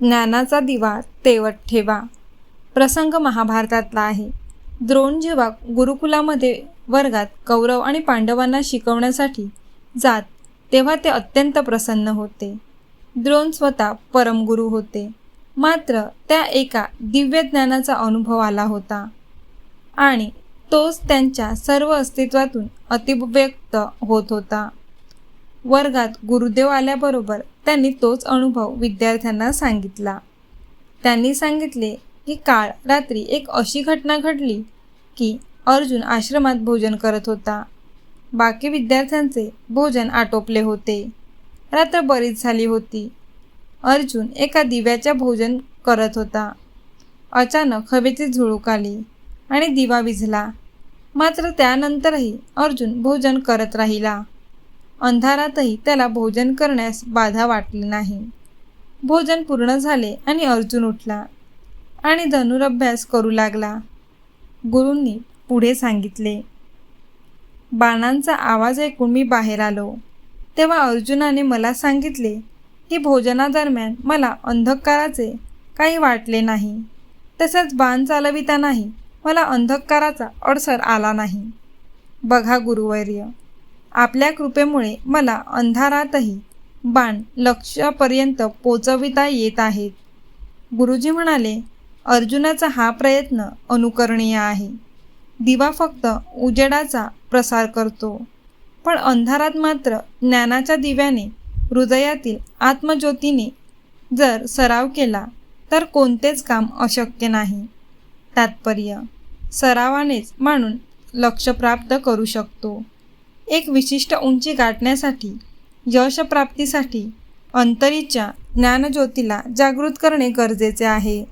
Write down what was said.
ज्ञानाचा दिवा तेवत ठेवा. प्रसंग महाभारतातला आहे. द्रोण जेव्हा गुरुकुलामध्ये वर्गात कौरव आणि पांडवांना शिकवण्यासाठी जात तेव्हा ते अत्यंत प्रसन्न होते. द्रोण स्वतः परमगुरू होते. मात्र त्या एका दिव्य ज्ञानाचा अनुभव आला होता. आणि तोच त्यांच्या सर्व अस्तित्वातून अतिव्यक्त होत होता. वर्गात गुरुदेव आल्याबरोबर त्यांनी तोच अनुभव विद्यार्थ्यांना सांगितला. त्यांनी सांगितले की काळ रात्री एक अशी घटना घडली की अर्जुन आश्रमात भोजन करत होता. बाकी विद्यार्थ्यांचे भोजन आटोपले होते. रात्र बरीच झाली होती. अर्जुन एका दिव्याच्या भोजन करत होता. अचानक हवेची झुळूक आली आणि दिवा विझला. मात्र त्यानंतरही अर्जुन भोजन करत राहिला. अंधारातही त्याला भोजन करण्यास बाधा वाटली नाही. भोजन पूर्ण झाले आणि अर्जुन उठला आणि धनुरभ्यास करू लागला. गुरूंनी पुढे सांगितले बाणांचा आवाज ऐकून मी बाहेर आलो. तेव्हा अर्जुनाने मला सांगितले की भोजनादरम्यान मला अंधकाराचे काही वाटले नाही. तसंच बाण चालवितानाही मला अंधकाराचा अडसर आला नाही. बघा गुरुवर्य आपल्या कृपेमुळे मला अंधारातही बाण लक्षापर्यंत पोचविता येत आहेत. गुरुजी म्हणाले अर्जुनाचा हा प्रयत्न अनुकरणीय आहे. दिवा फक्त उजेडाचा प्रसार करतो. पण अंधारात मात्र ज्ञानाच्या दिव्याने हृदयातील आत्मज्योतीने जर सराव केला तर कोणतेच काम अशक्य नाही. तात्पर्य सरावानेच माणून लक्ष प्राप्त करू शकतो. एक विशिष्ट उंची गाठण्यासाठी यशप्राप्तीसाठी अंतरीच्या ज्ञानज्योतीला जागृत करणे गरजेचे आहे.